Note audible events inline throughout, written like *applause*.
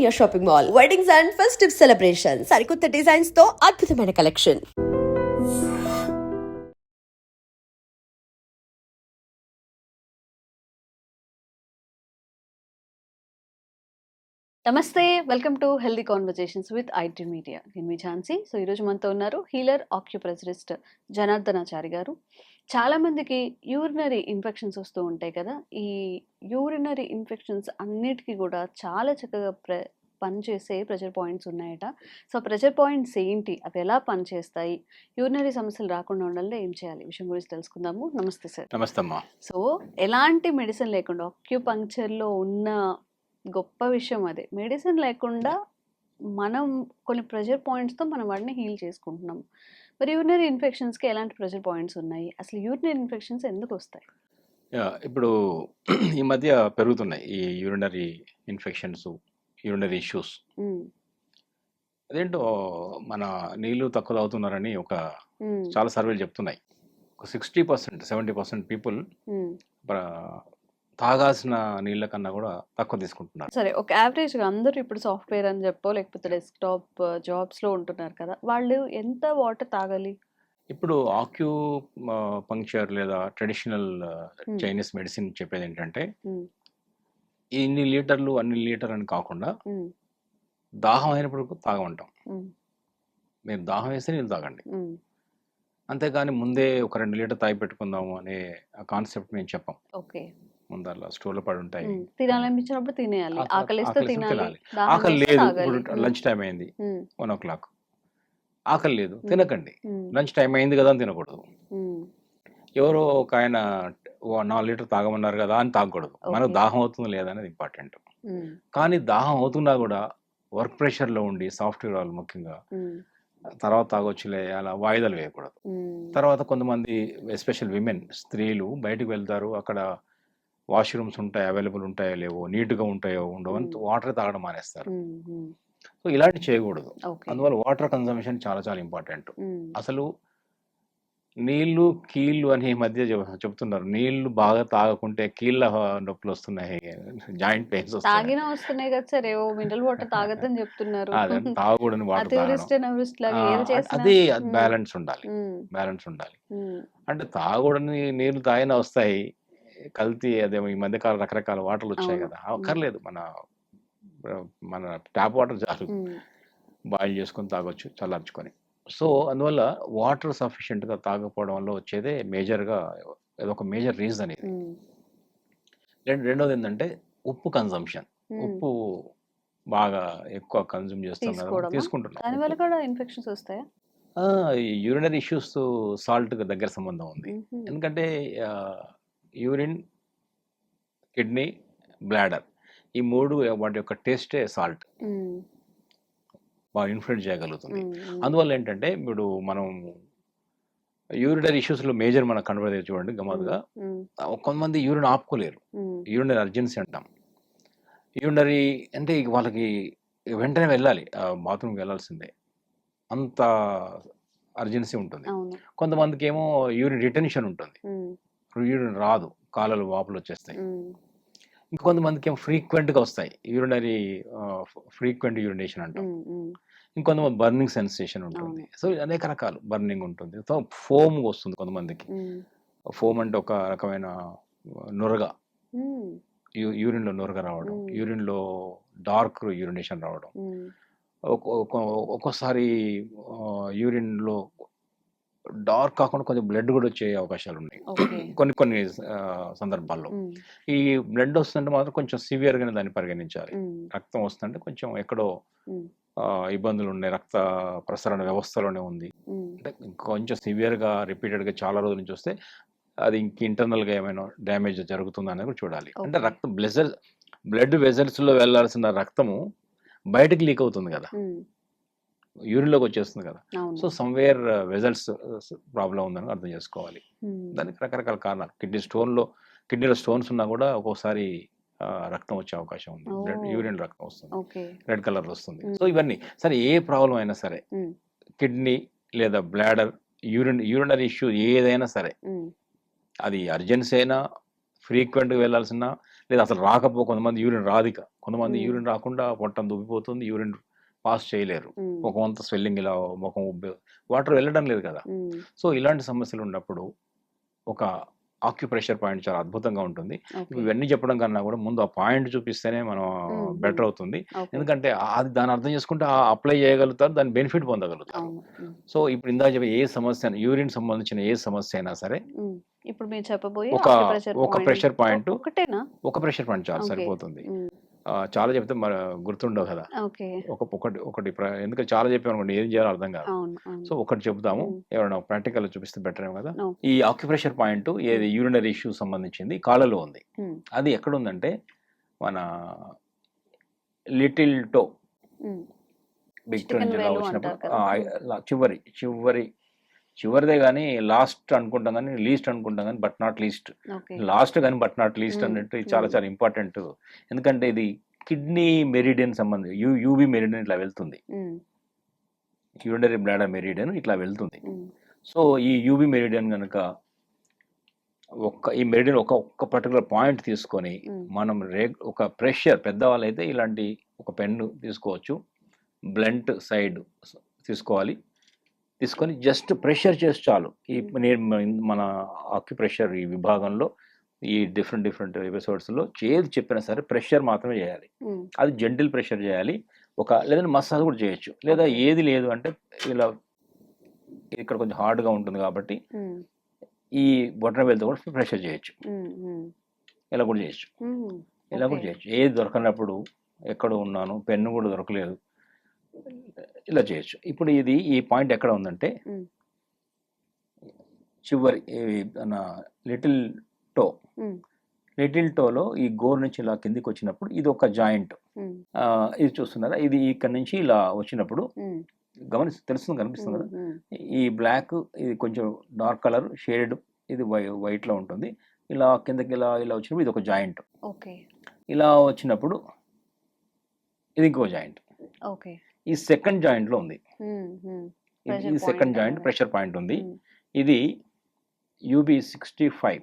Soujanya shopping mall weddings and festive celebration సరికొత్త డిజైన్స్తో అద్భుతమైన కలెక్షన్ నమస్తే welcome to healthy conversations with IT media నేను మీ ఝాన్సీ. సో ఈరోజు మనతో ఉన్నారు హీలర్ ఆక్యుప్రెసరిస్ట్ జనార్దనాచారి గారు. చాలామందికి యూరినరీ ఇన్ఫెక్షన్స్ వస్తూ ఉంటాయి కదా. ఈ యూరినరీ ఇన్ఫెక్షన్స్ అన్నిటికీ కూడా చాలా చక్కగా ప్ర పనిచేసే ప్రెషర్ పాయింట్స్ ఉన్నాయట. సో ప్రెషర్ పాయింట్స్ ఏంటి? అవి ఎలా పనిచేస్తాయి? యూరినరీ సమస్యలు రాకుండా ఉండాలంటే ఏం చేయాలి? విషయం గురించి తెలుసుకుందాము. నమస్తే సార్. నమస్తే అమ్మా సో ఎలాంటి మెడిసిన్ లేకుండా ఆక్యుపంక్చర్లో ఉన్న గొప్ప విషయం అదే. మెడిసిన్ లేకుండా మనం కొన్ని ప్రెషర్ పాయింట్స్తో మనం వాటిని హీల్ చేసుకుంటున్నాం. మరి యూరినరీ ఇన్ఫెక్షన్స్కి ఎలాంటి ప్రెషర్ పాయింట్స్ ఉన్నాయి? అసలు యూరినరీ ఇన్ఫెక్షన్స్ ఎందుకు వస్తాయి? ఇప్పుడు *clears throat* ఈ మధ్య పెరుగుతున్నాయి ఈ యూరినరీ ఇన్ఫెక్షన్స్ యూరినరీ ఇష్యూస్. అదేంటో మన నీళ్ళు తక్కువ తాగుతున్నారని ఒక చాలా సర్వేలు చెప్తున్నాయి. ఒక sixty percent seventy percent people. తాగాల్సిన నీళ్ళ కన్నా కూడా తక్కువ తీసుకుంటున్నారు. సరే ఒక యావరేజ్గా అందరూ ఇప్పుడు సాఫ్ట్వేర్ అని చెప్పో లేకపోతే డెస్క్టాప్ జాబ్స్లో ఉంటున్నారు కదా వాళ్ళు ఎంత వాటర్ తాగాలి? ఇప్పుడు ఆక్యూ పంక్చర్ లేదా ట్రెడిషనల్. చైనీస్ మెడిసిన్ చెప్పేది ఏంటంటే ఇన్ని లీటర్లు అన్ని లీటర్ అని కాకుండా దాహం అయినప్పుడు తాగమంటాం. మీరు దాహం వేస్తే నీళ్ళు తాగండి. ఉమ్. అంతేగాని ముందే ఒక రెండు లీటర్ తాగి పెట్టుకుందాము అనే కాన్సెప్ట్ మేము చెప్పాం. ఓకే. ముందర స్టోర్లో పడి ఉంటాయి తినాలనిపించినప్పుడు తినేయాలి. ఆకలి- ఆకలిస్తే తినాలి. ఆకలి లేదు. ఇప్పుడు లంచ్ టైం అయింది. One o'clock. ఆకలి లేదు. తినకండి. లంచ్ టైం అయింది కదా అని తినకూడదు. ఎవరో ఒక ఆయన నాలుగు లీటర్ తాగమన్నారు కదా అని తాగకూడదు. మనకు. దాహం అవుతుంది లేదా అనేది ఇంపార్టెంట్ కానీ దాహం అవుతున్నా కూడా వర్క్ ప్రెషర్లో ఉండి సాఫ్ట్వేర్ వాళ్ళు ముఖ్యంగా తర్వాత తాగొచ్చులే అలా వాయిదాలు వేయకూడదు. తర్వాత కొంతమంది ఎస్పెషల్ విమెన్ స్త్రీలు బయటకు వెళ్తారు. అక్కడ వాష్రూమ్స్ ఉంటాయి అవైలబుల్ ఉంటాయో లేవో నీట్గా ఉంటాయో ఉండవో అని. వాటర్ తాగడం మానేస్తారు. సో ఇలాంటి చేయకూడదు. అందువల్ల వాటర్ కన్సంప్షన్ చాలా చాలా ఇంపార్టెంట్. అసలు నీళ్ళు కీళ్ళు అని ఈ మధ్య చెప్- చెప్తున్నారు. నీళ్ళు బాగా తాగకుంటే కీళ్ళ నొప్పులు వస్తున్నాయి. జాయింట్ పెయిన్స్ తాగినా వస్తున్నాయి కదా సరే. మినరల్ వాటర్ తాగద్దని చెప్తున్నారు. తాగకూడని *laughs* వాటర్ అది బ్యాలెన్స్ ఉండాలి. బ్యాలెన్స్ ఉండాలి. అంటే తాగకూడని నీళ్ళు తాగినా వస్తాయి. కల్తీ అదే ఈ మధ్యకాలం రకరకాల వాటర్లు వచ్చాయి. కదా. అక్కర్లేదు. మన మన ట్యాప్ వాటర్ చాలు. బాయిల్ చేసుకొని తాగొచ్చు చల్లార్చుకొని. సో అందువల్ల వాటర్ సఫిషియెంట్గా తాగకపోవడం వల్ల వచ్చేదే మేజర్గా ఒక మేజర్ రీజన్ ఇది. ఉమ్, రెండు రెండోది ఏంటంటే ఉప్పు కన్సంప్షన్. ఉప్పు బాగా ఎక్కువ కన్జ్యూమ్ చేస్తున్నాం తీసుకోవడమా? తీసుకుంటున్నాం దానివల్ల కూడా ఇన్ఫెక్షన్స్ వస్తాయా? యూరినరీ ఇష్యూస్ సాల్ట్ దగ్గర సంబంధం ఉంది. ఎందుకంటే యూరిన్ కిడ్నీ బ్లాడర్. ఈ మూడు వాటి యొక్క టేస్టే సాల్ట్. బాగా ఇన్ఫ్లుయెన్స్ చేయగలుగుతుంది. అందువల్ల ఏంటంటే ఇప్పుడు మనం యూరినరీ ఇష్యూస్లో మేజర్ మనకు కనబడేది చూడండి గమ్మత్తుగా ఉమ్, కొంతమంది యూరిన్ ఆపుకోలేరు. యూరినరీ అర్జెన్సీ అంటాం. యూరినరీ అంటే వాళ్ళకి వెంటనే వెళ్ళాలి. బాత్రూమ్కి వెళ్ళాల్సిందే. అంత అర్జెన్సీ ఉంటుంది. కొంతమందికి ఏమో యూరిన్ రిటెన్షన్ ఉంటుంది. యూరిన్ రాదు కాళ్ళలు వాపులు వచ్చేస్తాయి. ఇంకొంతమందికి ఏమో ఫ్రీక్వెంట్గా వస్తాయి. యూరినరీ ఫ్రీక్వెంట్ యూరినేషన్ అంటాం. ఇంకొంతమంది బర్నింగ్ సెన్సేషన్ ఉంటుంది. సో అనేక రకాలు బర్నింగ్ ఉంటుంది. సో ఫోమ్ వస్తుంది కొంతమందికి. ఫోమ్ అంటే ఒక రకమైన నురగ. యూరిన్లో నురగ రావడం. యూరిన్లో డార్క్ యూరినేషన్ రావడం. ఒక్కోసారి యూరిన్లో డార్క్ కాకుండా కొంచెం బ్లడ్ కూడా వచ్చే అవకాశాలు ఉన్నాయి. *clears throat* కొన్ని కొన్ని సందర్భాల్లో. ఈ బ్లడ్ వస్తుంటే మాత్రం కొంచెం సివియర్గానే దాన్ని పరిగణించాలి. రక్తం వస్తుంటే కొంచెం ఎక్కడో ఇబ్బందులు ఉన్నాయి రక్త ప్రసరణ వ్యవస్థలోనే ఉంది. అంటే కొంచెం సివియర్గా రిపీటెడ్గా చాలా రోజుల నుంచి వస్తే అది ఇంక ఇంటర్నల్గా ఏమైనా డ్యామేజ్ జరుగుతుందా అనేది కూడా చూడాలి. అంటే. రక్తం బ్లెజర్ బ్లడ్ వెజల్స్లో వెళ్ళాల్సిన రక్తము బయటకు లీక్ అవుతుంది కదా. యూరిన్లోకి వచ్చేస్తుంది కదా. సో సమ్వేర్ వెజల్స్ ప్రాబ్లం ఉందని అర్థం చేసుకోవాలి. దానికి రకరకాల కారణాలు. కిడ్నీ స్టోన్లో కిడ్నీలో స్టోన్స్ ఉన్నా కూడా ఒక్కోసారి రక్తం వచ్చే అవకాశం ఉంది. యూరిన్ రక్తం వస్తుంది. రెడ్ కలర్ వస్తుంది. సో ఇవన్నీ. సరే ఏ ప్రాబ్లం అయినా సరే. కిడ్నీ లేదా బ్లాడర్ యూరిన్ యూరినరీ ఇష్యూ ఏదైనా సరే అది అర్జెన్సీ అయినా ఫ్రీక్వెంట్గా వెళ్ళాల్సిన లేదా అసలు రాకపో కొంతమంది యూరిన్ రాదిక. కొంతమంది. యూరిన్ రాకుండా పొట్టం దుబ్బిపోతుంది యూరిన్ పాస్ చేయలేరు. ముఖం అంతా స్వెల్లింగ్ ఇలా ముఖం ఉబ్బే వాటర్ వెళ్ళడం లేదు కదా. సో ఇలాంటి సమస్యలు ఉన్నప్పుడు ఒక ఆక్యుప్రెషర్ పాయింట్ చాలా అద్భుతంగా ఉంటుంది. ఇవన్నీ చెప్పడం కన్నా కూడా ముందు ఆ పాయింట్ చూపిస్తేనే మనం. బెటర్ అవుతుంది. ఎందుకంటే అది దాన్ని అర్థం చేసుకుంటే అప్లై చేయగలుగుతారు దాని బెనిఫిట్ పొందగలుగుతారు. సో ఇప్పుడు ఇందాక చెప్పే ఏ సమస్య యూరిన్ సంబంధించిన ఏ సమస్య అయినా సరే. ఇప్పుడు మీరు చెప్పబోయే ఒక- ఒక point. ఒకటేనా? ఒక ప్రెషర్ పాయింట్ చాలా. సరిపోతుంది. చాలా చెప్తే మరి గుర్తుండవు కదా. ఒక ఒకటి ఒకటి ఎందుకంటే చాలా చెప్పాను అనుకోండి ఏం చేయాలో అర్థం కాదు. సో ఒకటి చెప్తాము మ్మ్. ఎవరైనా ప్రాక్టికల్ చూపిస్తే బెటర్ ఏమో కదా. ఈ ఆక్యుప్రెషర్ పాయింట్ ఏది? యూరినరీ ఇష్యూ సంబంధించింది కాళ్ళలో ఉంది. అది ఎక్కడ ఉందంటే మన లిటిల్ టో బిగ్ నుంచి వచ్చినప్పుడు చివరి చివరి చివరిదే కానీ లాస్ట్ అనుకుంటాం కానీ లీస్ట్ అనుకుంటాం కానీ బట్ నాట్ లీస్ట్. లాస్ట్ కానీ బట్ నాట్ లీస్ట్ మ్మ్. అన్నట్టు ఇది చాలా. చాలా ఇంపార్టెంట్. ఎందుకంటే ఇది కిడ్నీ మెరిడియన్ సంబంధం యూ యూబీ మెరిడియన్ ఇట్లా వెళ్తుంది. ఉమ్, యూరినరీ బ్లాడర్ మెరిడియన్ ఇట్లా వెళ్తుంది. సో ఈ యూబీ మెరిడియన్ కనుక ఒక్క ఈ మెరిడియన్ ఒక ఒక్క పర్టికులర్ పాయింట్ తీసుకొని. మనం రే ఒక ప్రెషర్ పెద్దవాళ్ళు అయితే ఇలాంటి ఒక పెన్ను తీసుకోవచ్చు. బ్లంట్ సైడ్ తీసుకోవాలి. తీసుకొని జస్ట్ ప్రెషర్ చేసి చాలు. ఈ నేను మన ఆక్యుప్రెషర్ ఈ విభాగంలో ఈ డిఫరెంట్ డిఫరెంట్ ఎపిసోడ్స్లో ఏది చెప్పినా సరే ప్రెషర్ మాత్రమే చేయాలి. అది జెంటిల్ ప్రెషర్ చేయాలి. ఒక లేదంటే మసాజ్ కూడా చేయొచ్చు. లేదా. ఏది లేదు అంటే ఇలా ఇక్కడ కొంచెం హార్డ్గా ఉంటుంది కాబట్టి ఈ బొట్టన వెళ్తే కూడా ప్రెషర్ చేయొచ్చు. ఇలా కూడా చేయొచ్చు. ఇలా కూడా. చేయొచ్చు. ఏది దొరకనప్పుడు ఎక్కడ ఉన్నాను పెన్ను కూడా దొరకలేదు. ఇలా చేయొచ్చు. ఇప్పుడు ఇది ఈ పాయింట్ ఎక్కడ ఉందంటే. చివరి లిటిల్ టో. లిటిల్ టోలో ఈ గోర్ నుంచి ఇలా కిందికి వచ్చినప్పుడు ఇది ఒక జాయింట్. ఇది చూస్తున్నారా? ఇది ఇక్కడ నుంచి ఇలా వచ్చినప్పుడు గమని తెలుస్తుంది కనిపిస్తుంది కదా? ఈ బ్లాక్ ఇది కొంచెం డార్క్ కలర్ షేడెడ్ ఇది వై వైట్లో ఉంటుంది. ఇలా కిందకి ఇలా ఇలా వచ్చినప్పుడు ఇది ఒక జాయింట్. ఓకే. ఇలా వచ్చినప్పుడు ఇది ఇంకో జాయింట్. ఓకే. ఈ సెకండ్ జాయింట్లో ఉంది. ఈ సెకండ్ జాయింట్. ప్రెషర్ పాయింట్ ఉంది. ఇది యూబీ సిక్స్టీ ఫైవ్.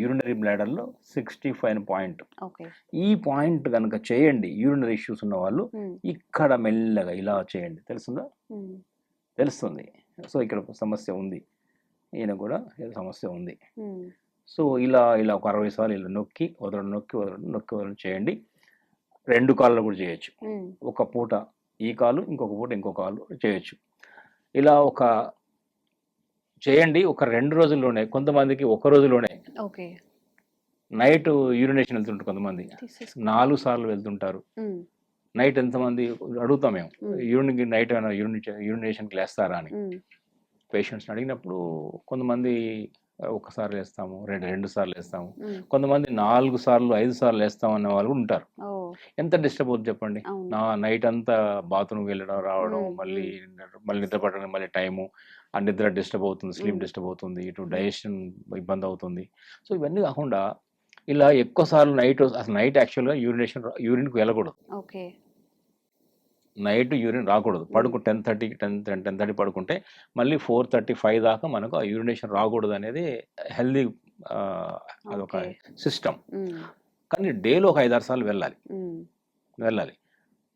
యూరినరీ బ్లాడర్లో సిక్స్టీ ఫైవ్ పాయింట్. ఈ పాయింట్ కనుక చేయండి యూరినరీ ఇష్యూస్ ఉన్న వాళ్ళు ఇక్కడ మెల్లగా ఇలా చేయండి. తెలుస్తుందా? తెలుస్తుంది. సో ఇక్కడ ఒక సమస్య ఉంది. ఈయన కూడా ఏదో సమస్య ఉంది. సో ఇలా ఇలా ఒక అరవై సార్లు ఇలా నొక్కి వదలడం నొక్కి వదలడం నొక్కి వదలడం చేయండి. రెండు కాళ్ళు కూడా చేయొచ్చు. ఒక పూట ఈ కాలు ఇంకొక పూట ఇంకొక కాలు చేయొచ్చు. ఇలా ఒక చేయండి ఒక రెండు రోజుల్లోనే కొంతమందికి ఒక రోజులోనే ఓకే. నైట్ యూరినేషన్ వెళ్తుంటారు కొంతమంది. నాలుగు సార్లు వెళ్తుంటారు. నైట్ ఎంతమంది అడుగుతాం మేము. యూరిన్కి నైట్ ఏమైనా యూరిన్ యూరినేషన్కి లేస్తారా అని. పేషెంట్స్ని అడిగినప్పుడు కొంతమంది ఒకసారి వేస్తాము రెండు రెండు సార్లు వేస్తాము కొంతమంది నాలుగు సార్లు ఐదు సార్లు వేస్తాం అనే వాళ్ళు ఉంటారు. ఎంత డిస్టర్బ్ అవుతుంది చెప్పండి? నా నైట్ అంతా బాత్రూమ్ వెళ్ళడం రావడం మళ్ళీ మళ్ళీ నిద్ర పట్టడం మళ్ళీ టైము ఆ నిద్ర డిస్టర్బ్ అవుతుంది స్లీప్. డిస్టర్బ్ అవుతుంది ఇటు డైజెషన్ ఇబ్బంది అవుతుంది. సో ఇవన్నీ కాకుండా ఇలా ఎక్కువ సార్లు నైట్ అసలు నైట్ యాక్చువల్గా యూరినేషన్ యూరిన్కి వెళ్ళకూడదు. ఓకే. నైట్ యూరిన్ రాకూడదు. పడుకు ten thirty ten ten ten thirty పడుకుంటే మళ్ళీ ఫోర్ థర్టీ ఫైవ్ దాకా మనకు ఆ యూరినేషన్ రాకూడదు అనేది హెల్దీ అదొక సిస్టమ్. కానీ డేలో ఒక ఐదారు సార్లు వెళ్ళాలి. వెళ్ళాలి.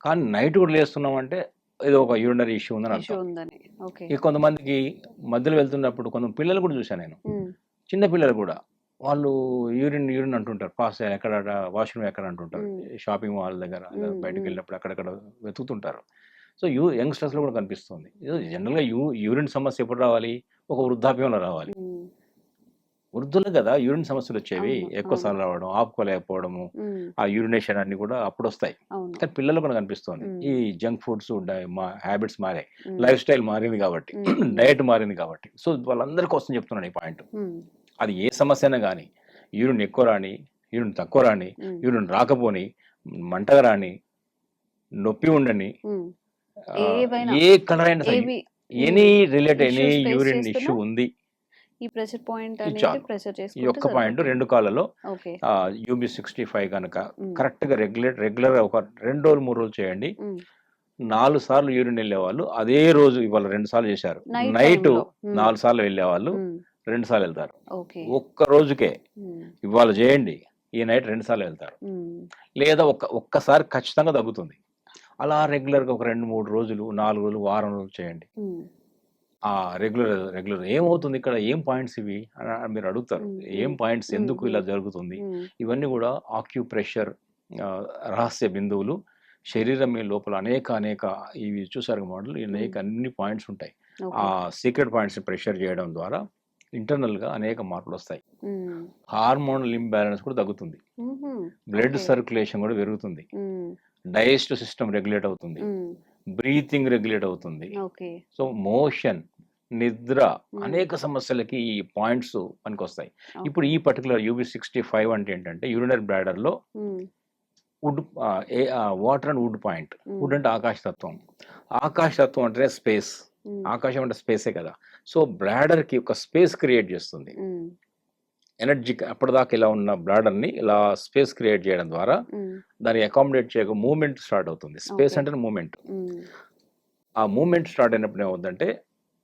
కానీ నైట్ కూడా లేస్తున్నామంటే ఏదో ఒక యూరినరీ ఇష్యూ ఉందని అర్థం. కొంతమందికి మధ్యలో వెళ్తున్నప్పుడు కొంత పిల్లలు కూడా చూశాను నేను. చిన్న పిల్లలు కూడా. వాళ్ళు యూరిన్ యూరిన్ అంటుంటారు. పాస్ ఎక్కడ వాష్రూమ్ ఎక్కడ అంటుంటారు. షాపింగ్ మాల్ దగ్గర బయటకు. వెళ్ళినప్పుడు అక్కడక్కడ వెతుకుతుంటారు. సో యూ యంగ్స్టర్స్లో కూడా కనిపిస్తుంది. జనరల్గా యూ యూరిన్ సమస్య ఎప్పుడు రావాలి? ఒక వృద్ధాప్యంలో రావాలి. వృద్ధులు కదా యూరిన్ సమస్యలు వచ్చేవి. ఎక్కువ. సార్లు రావడం ఆపుకోలేకపోవడము ఆ యూరినేషన్ అన్ని కూడా అప్పుడు వస్తాయి కానీ పిల్లలు కూడా కనిపిస్తుంది. ఈ జంక్ ఫుడ్స్ మా హ్యాబిట్స్ మారాయి. లైఫ్ స్టైల్ మారింది కాబట్టి. *clears throat* డయట్ మారింది కాబట్టి. సో వాళ్ళందరి కోసం చెప్తున్నాను ఈ పాయింట్. అది ఏ సమస్య అయినా కానీ యూరిన్ ఎక్కువ రాని యూరిన్ తక్కువ రాని యూరిన్ రాకపోని మంటగా రాని నొప్పి ఉండని ఏ కలర్ అయినా any related any urine issue ఉంది. ఈ ప్రెషర్ పాయింట్. ప్రెషర్ ఈ ఒక్క పాయింట్. రెండు కాళ్ళలో ఓకే. యూబీ సిక్స్టీ ఫైవ్ కనుక ఉమ్, కరెక్ట్గా రెగ్యులర్ రెగ్యులర్ ఒక రెండు రోజులు మూడు రోజులు చేయండి. నాలుగు సార్లు యూరిన్ వెళ్ళేవాళ్ళు అదే రోజు ఇవాళ రెండు సార్లు చేశారు. నైట్ నాలుగు సార్లు వెళ్ళేవాళ్ళు. ఉమ్, రెండు సార్లు వెళ్తారు. ఒక్క రోజుకే ఇవాళ చేయండి ఈ నైట్ రెండు సార్లు వెళ్తారు. లేదా ఒక్క ఒక్కసారి ఖచ్చితంగా తగ్గుతుంది అలా రెగ్యులర్గా ఒక రెండు మూడు రోజులు నాలుగు రోజులు వారం రోజులు చేయండి. ఆ రెగ్యులర్ రెగ్యులర్ ఏమవుతుంది ఇక్కడ? ఏం పాయింట్స్ ఇవి? అని మీరు అడుగుతారు. ఏం పాయింట్స్. ఎందుకు ఇలా జరుగుతుంది? ఇవన్నీ కూడా ఆక్యూ ప్రెషర్ రహస్య బిందువులు శరీరం మీ లోపల అనేక అనేక ఇవి చూసారు మోడల్ అనేక అన్ని పాయింట్స్ ఉంటాయి. ఆ. సీక్రెట్ పాయింట్స్ ప్రెషర్ చేయడం ద్వారా internal గా అనేక మార్పులు వస్తాయి హార్మోనల్ ఇంబ్యాలెన్స్ కూడా తగ్గుతుంది. బ్లడ్. సర్క్యులేషన్ కూడా పెరుగుతుంది. డైజెస్టివ్ సిస్టమ్ రెగ్యులేట్ అవుతుంది. బ్రీతింగ్ రెగ్యులేట్ అవుతుంది. సో మోషన్ నిద్ర. అనేక సమస్యలకి ఈ పాయింట్స్ పనికొస్తాయి. ఓకే. ఇప్పుడు ఈ పర్టికులర్ యూబీ సిక్స్టీ ఫైవ్ అంటే ఏంటంటే యూరినరీ బ్లాడర్లో ఉమ్, wood water and wood point. Wood అంటే ఆకాశతత్వం. ఆకాశతత్వం అంటే స్పేస్. ఆకాశం అంటే స్పేసే కదా. సో బ్లాడర్కి ఒక స్పేస్ క్రియేట్ చేస్తుంది. ఎనర్జీ అప్పటిదాకా ఇలా ఉన్న బ్లాడర్ని ఇలా స్పేస్ క్రియేట్ చేయడం ద్వారా దాన్ని అకామిడేట్ చేయక మూమెంట్ స్టార్ట్ అవుతుంది. స్పేస్. అంటే మూమెంట్. ఆ మూమెంట్ స్టార్ట్ అయినప్పుడు ఏమవుతుందంటే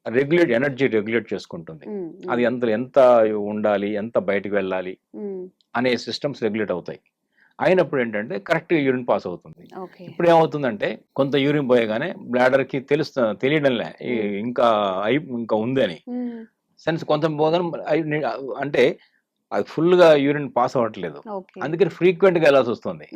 రెగ్యులేట్ ఎనర్జీ రెగ్యులేట్ చేసుకుంటుంది. అది ఎంత ఎంత ఉండాలి ఎంత బయటికి వెళ్ళాలి అనే సిస్టమ్స్ రెగ్యులేట్ అవుతాయి. అయినప్పుడు ఏంటంటే కరెక్ట్ యూరిన్ పాస్ అవుతుంది. ఇప్పుడు ఏమవుతుందంటే కొంత యూరిన్ పోయగానే బ్లాడర్కి తెలుస్తు తెలియడంలే. ఇంకా అయి ఇంకా ఉంది అని ఉమ్, సెన్స్ కొంత పోగానే అంటే అది ఫుల్గా యూరిన్ పాస్ అవ్వట్లేదు అందుకని ఫ్రీక్వెంట్గా వెళ్ళాల్సి వస్తుంది.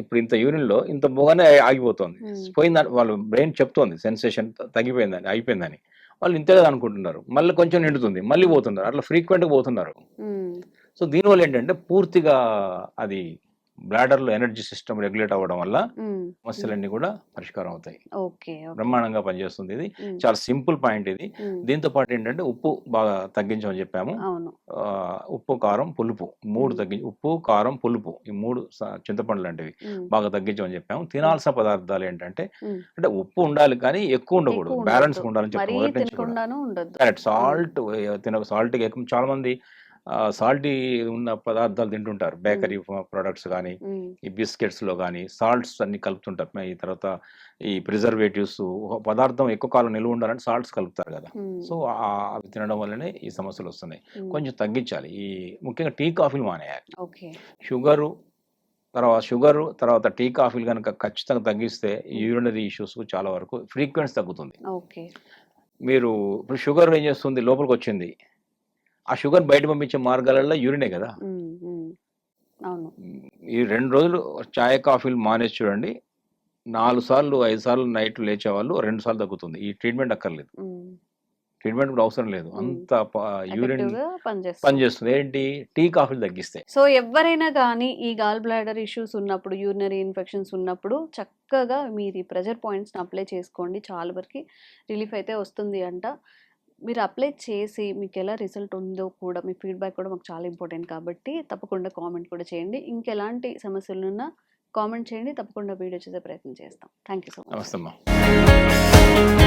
ఇప్పుడు ఇంత యూరిన్లో ఇంత పోగానే ఆగిపోతుంది. పోయిందని వాళ్ళు బ్రెయిన్ చెప్తోంది సెన్సేషన్ తగ్గిపోయిందని అయిపోయిందని. వాళ్ళు ఇంతే కదా అనుకుంటున్నారు. మళ్ళీ కొంచెం నిండుతుంది మళ్ళీ పోతున్నారు. అట్లా ఫ్రీక్వెంట్గా పోతున్నారు. సో దీనివల్ల ఏంటంటే పూర్తిగా అది బ్లాడర్లో ఎనర్జీ సిస్టమ్ రెగ్యులేట్ అవ్వడం వల్ల సమస్యలన్నీ కూడా పరిష్కారం అవుతాయి. బ్రహ్మాండంగా పనిచేస్తుంది ఇది. చాలా సింపుల్ పాయింట్ ఇది. దీంతో పాటు ఏంటంటే ఉప్పు బాగా తగ్గించమని చెప్పాము. ఉప్పు కారం పులుపు మూడు మ్మ్. తగ్గి ఉప్పు కారం పులుపు ఈ మూడు చింతపండు లాంటివి బాగా తగ్గించమని చెప్పాము. తినాల్సిన పదార్థాలు ఏంటంటే. అంటే ఉప్పు ఉండాలి కానీ ఎక్కువ ఉండకూడదు. బ్యాలెన్స్. ఉండాలని చెప్పాము కరెక్ట్ సాల్ట్ తిన సాల్ట్ చాలా మంది సాల్టీ ఉన్న పదార్థాలు తింటుంటారు. బేకరీ ప్రొడక్ట్స్ కానీ ఈ బిస్కెట్స్లో కానీ సాల్ట్స్ అన్ని కలుపుతుంటారు. ఈ తర్వాత ఈ ప్రిజర్వేటివ్స్ పదార్థం ఎక్కువ కాలం నిల్వ ఉండాలని సాల్ట్స్ కలుపుతారు కదా. సో అవి తినడం వల్లనే ఈ సమస్యలు వస్తున్నాయి. కొంచెం తగ్గించాలి. ఈ ముఖ్యంగా టీ కాఫీలు మానేయాలి. షుగరు తర్వాత షుగరు తర్వాత టీ కాఫీలు కనుక ఖచ్చితంగా తగ్గిస్తే యూరినరీ ఇష్యూస్ చాలా వరకు ఫ్రీక్వెన్సీ తగ్గుతుంది. మీరు ఇప్పుడు షుగర్ ఏం చేస్తుంది? లోపలికి వచ్చింది. ఆ షుగర్ బయట పంపించే మార్గాలలో యూరినే కదా. ఈ రెండు రోజులు చాయ్ కాఫీలు మానేసి చూడండి. నాలుగు సార్లు ఐదు సార్లు నైట్ లేచేవాళ్ళు రెండు సార్లు తగ్గుతుంది. ఈ ట్రీట్మెంట్ అక్కర్లేదు. ట్రీట్మెంట్ కూడా అవసరం లేదు. అంత యూరిన్ పనిచేస్తుంది. ఏంటి? టీ కాఫీలు తగ్గిస్తే. సో ఎవరైనా కానీ ఈ గాల్ బ్లాడర్ ఇష్యూస్ ఉన్నప్పుడు యూరినరీ ఇన్ఫెక్షన్స్ ఉన్నప్పుడు చక్కగా మీరు ఈ ప్రెజర్ పాయింట్స్ని అప్లై చేసుకోండి. చాలా వరకు రిలీఫ్ అయితే వస్తుంది అంట. మీరు అప్లై చేసి మీకు ఎలా రిజల్ట్ ఉందో కూడా మీ ఫీడ్బ్యాక్ కూడా మాకు చాలా ఇంపార్టెంట్ కాబట్టి తప్పకుండా కామెంట్ కూడా చేయండి. ఇంకెలాంటి సమస్యలు ఉన్నా కామెంట్ చేయండి. తప్పకుండా వీడియో చేసే ప్రయత్నం చేస్తాం. Thank you so much.